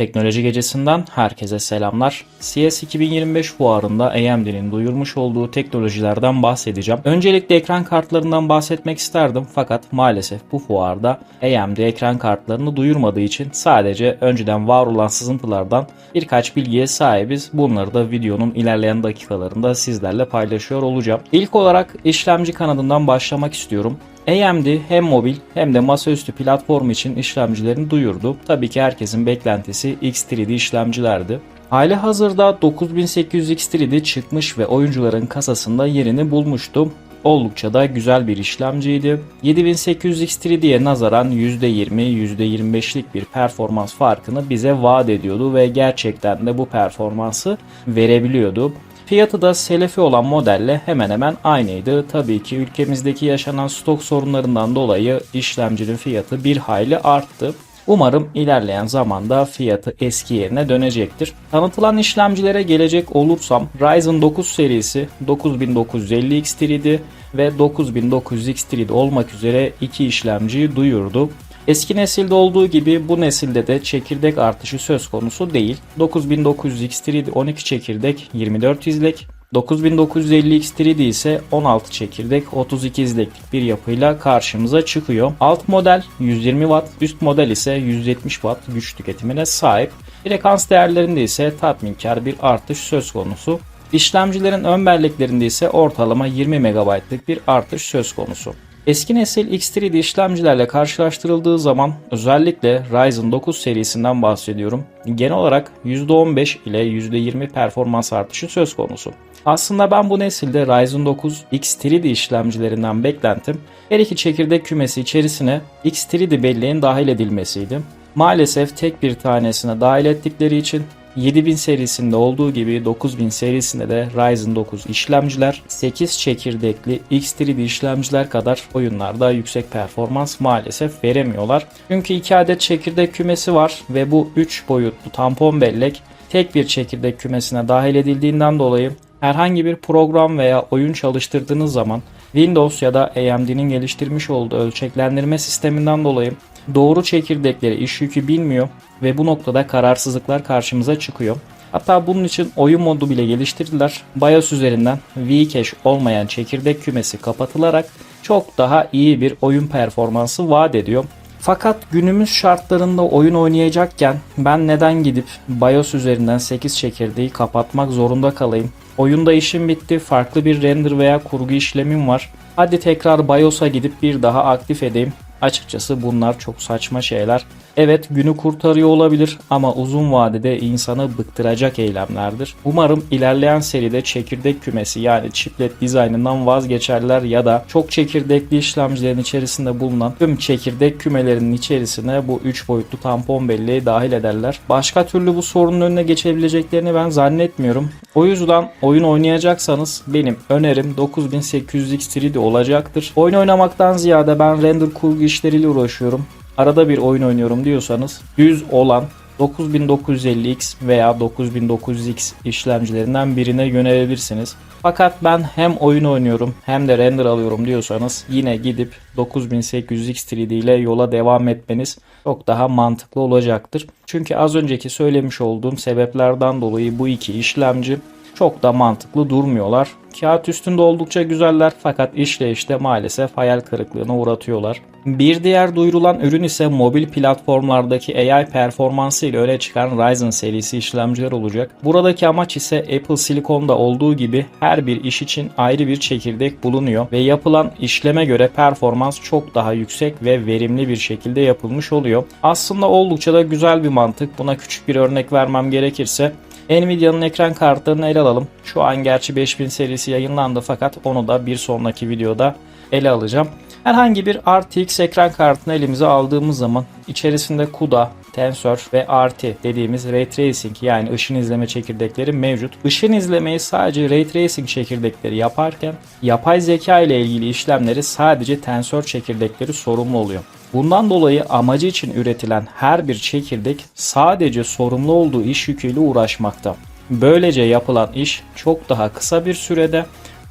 Teknoloji Gecesi'nden herkese selamlar. CS 2025 fuarında AMD'nin duyurmuş olduğu teknolojilerden bahsedeceğim. Öncelikle ekran kartlarından bahsetmek isterdim fakat maalesef bu fuarda AMD ekran kartlarını duyurmadığı için sadece önceden var olan sızıntılardan birkaç bilgiye sahibiz. Bunları da videonun ilerleyen dakikalarında sizlerle paylaşıyor olacağım. İlk olarak işlemci kanadından başlamak istiyorum. AMD hem mobil hem de masaüstü platform için işlemcilerini duyurdu. Tabii ki herkesin beklentisi X3D işlemcilerdi. Hali hazırda 9800 X3D çıkmış ve oyuncuların kasasında yerini bulmuştu. Oldukça da güzel bir işlemciydi. 7800 X3D'ye nazaran %20, %25'lik bir performans farkını bize vaat ediyordu ve gerçekten de bu performansı verebiliyordu. Fiyatı da selefi olan modelle hemen hemen aynıydı. Tabii ki ülkemizdeki yaşanan stok sorunlarından dolayı işlemcinin fiyatı bir hayli arttı. Umarım ilerleyen zamanda fiyatı eski yerine dönecektir. Tanıtılan işlemcilere gelecek olursam Ryzen 9 serisi 9950 X3D ve 9900 X3D olmak üzere iki işlemciyi duyurdu. Eski nesilde olduğu gibi bu nesilde de çekirdek artışı söz konusu değil. 9900 X3D 12 çekirdek 24 izlek, 9950 X3D ise 16 çekirdek 32 izleklik bir yapıyla karşımıza çıkıyor. Alt model 120 Watt, üst model ise 170 Watt güç tüketimine sahip. Frekans değerlerinde ise tatminkar bir artış söz konusu. İşlemcilerin ön belleklerinde ise ortalama 20 MB'lık bir artış söz konusu. Eski nesil X3D işlemcilerle karşılaştırıldığı zaman özellikle Ryzen 9 serisinden bahsediyorum. Genel olarak %15 ile %20 performans artışı söz konusu. Aslında ben bu nesilde Ryzen 9 X3D işlemcilerinden beklentim her iki çekirdek kümesi içerisine X3D belleğin dahil edilmesiydi. Maalesef tek bir tanesine dahil ettikleri için 7000 serisinde olduğu gibi 9000 serisinde de Ryzen 9 işlemciler 8 çekirdekli X3D işlemciler kadar oyunlarda yüksek performans maalesef veremiyorlar. Çünkü 2 adet çekirdek kümesi var ve bu 3 boyutlu tampon bellek tek bir çekirdek kümesine dahil edildiğinden dolayı herhangi bir program veya oyun çalıştırdığınız zaman Windows ya da AMD'nin geliştirmiş olduğu ölçeklendirme sisteminden dolayı doğru çekirdekleri iş yükü bilmiyor ve bu noktada kararsızlıklar karşımıza çıkıyor. Hatta bunun için oyun modu bile geliştirdiler. BIOS üzerinden Vcache olmayan çekirdek kümesi kapatılarak çok daha iyi bir oyun performansı vaat ediyor. Fakat günümüz şartlarında oyun oynayacakken ben neden gidip BIOS üzerinden 8 çekirdeği kapatmak zorunda kalayım? Oyunda işim bitti, farklı bir render veya kurgu işlemim var. Hadi tekrar BIOS'a gidip bir daha aktif edeyim. Açıkçası bunlar çok saçma şeyler. Evet günü kurtarıyor olabilir ama uzun vadede insanı bıktıracak eylemlerdir. Umarım ilerleyen seride çekirdek kümesi yani chiplet dizaynından vazgeçerler ya da çok çekirdekli işlemcilerin içerisinde bulunan tüm çekirdek kümelerinin içerisine bu 3 boyutlu tampon belleği dahil ederler. Başka türlü bu sorunun önüne geçebileceklerini ben zannetmiyorum. O yüzden oyun oynayacaksanız benim önerim 9800 X3D olacaktır. Oyun oynamaktan ziyade ben render kurgu işleriyle uğraşıyorum arada bir oyun oynuyorum diyorsanız 100 olan 9950X veya 9900X işlemcilerinden birine yönelebilirsiniz. Fakat ben hem oyun oynuyorum hem de render alıyorum diyorsanız yine gidip 9800X 3D ile yola devam etmeniz çok daha mantıklı olacaktır. Çünkü az önceki söylemiş olduğum sebeplerden dolayı bu iki işlemci çok da mantıklı durmuyorlar. Kağıt üstünde oldukça güzeller fakat işleyişte maalesef hayal kırıklığına uğratıyorlar. Bir diğer duyurulan ürün ise mobil platformlardaki AI performansı ile öne çıkan Ryzen serisi işlemciler olacak. Buradaki amaç ise Apple Silicon'da olduğu gibi her bir iş için ayrı bir çekirdek bulunuyor ve yapılan işleme göre performans çok daha yüksek ve verimli bir şekilde yapılmış oluyor. Aslında oldukça da güzel bir mantık. Buna küçük bir örnek vermem gerekirse Nvidia'nın ekran kartlarını ele alalım. Şu an gerçi 5000 serisi yayınlandı fakat onu da bir sonraki videoda ele alacağım. Herhangi bir RTX ekran kartını elimize aldığımız zaman içerisinde CUDA, Tensor ve RT dediğimiz Ray Tracing yani ışın izleme çekirdekleri mevcut. Işın izlemeyi sadece Ray Tracing çekirdekleri yaparken yapay zeka ile ilgili işlemleri sadece Tensor çekirdekleri sorumlu oluyor. Bundan dolayı amacı için üretilen her bir çekirdek sadece sorumlu olduğu iş yüküyle uğraşmakta. Böylece yapılan iş çok daha kısa bir sürede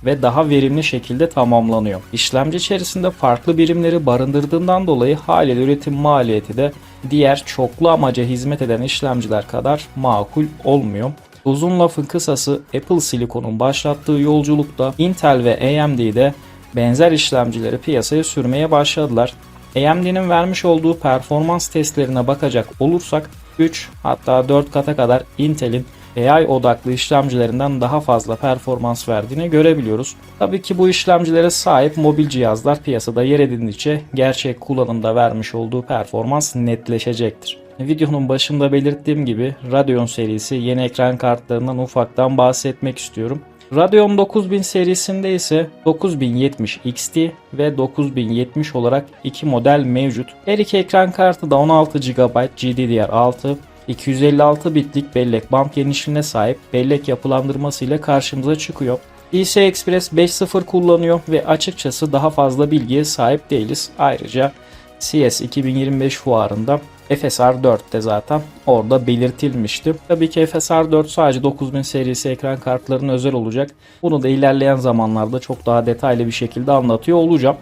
ve daha verimli şekilde tamamlanıyor. İşlemci içerisinde farklı birimleri barındırdığından dolayı haliyle üretim maliyeti de diğer çoklu amaca hizmet eden işlemciler kadar makul olmuyor. Uzun lafın kısası Apple Silicon'un başlattığı yolculukta Intel ve AMD'de benzer işlemcileri piyasaya sürmeye başladılar. AMD'nin vermiş olduğu performans testlerine bakacak olursak 3 hatta 4 kata kadar Intel'in AI odaklı işlemcilerinden daha fazla performans verdiğini görebiliyoruz. Tabii ki bu işlemcilere sahip mobil cihazlar piyasada yer edindikçe gerçek kullanımda vermiş olduğu performans netleşecektir. Videonun başında belirttiğim gibi Radeon serisi yeni ekran kartlarından ufaktan bahsetmek istiyorum. Radeon 9000 serisinde ise 9070 XT ve 9070 olarak iki model mevcut. Her iki ekran kartı da 16 GB GDDR6 256 bitlik bellek band genişliğine sahip bellek yapılandırması ile karşımıza çıkıyor. PCI Express 5.0 kullanıyor ve açıkçası daha fazla bilgiye sahip değiliz. Ayrıca CS 2025 fuarında FSR 4'te zaten orada belirtilmişti. Tabii ki FSR 4 sadece 9000 serisi ekran kartlarının özel olacak. Bunu da ilerleyen zamanlarda çok daha detaylı bir şekilde anlatıyor olacağım.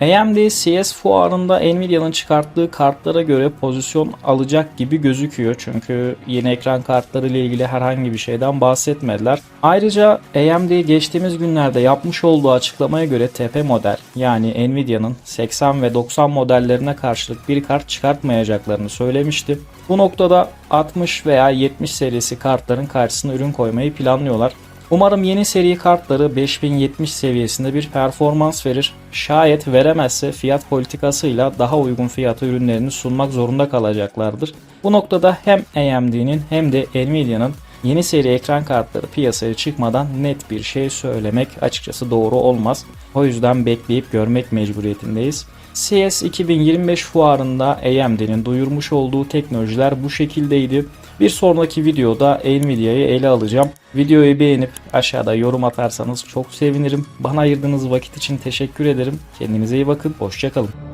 AMD CS fuarında Nvidia'nın çıkarttığı kartlara göre pozisyon alacak gibi gözüküyor. Çünkü yeni ekran kartları ile ilgili herhangi bir şeyden bahsetmediler. Ayrıca AMD geçtiğimiz günlerde yapmış olduğu açıklamaya göre tepe model yani Nvidia'nın 80 ve 90 modellerine karşılık bir kart çıkartmayacaklarını söylemişti. Bu noktada 60 veya 70 serisi kartların karşısına ürün koymayı planlıyorlar. Umarım yeni seri kartları 5070 seviyesinde bir performans verir. Şayet veremezse fiyat politikasıyla daha uygun fiyata ürünlerini sunmak zorunda kalacaklardır. Bu noktada hem AMD'nin hem de Nvidia'nın yeni seri ekran kartları piyasaya çıkmadan net bir şey söylemek açıkçası doğru olmaz. O yüzden bekleyip görmek mecburiyetindeyiz. CS 2025 fuarında AMD'nin duyurmuş olduğu teknolojiler bu şekildeydi. Bir sonraki videoda Nvidia'yı ele alacağım. Videoyu beğenip aşağıda yorum atarsanız çok sevinirim. Bana ayırdığınız vakit için teşekkür ederim. Kendinize iyi bakın. Hoşçakalın.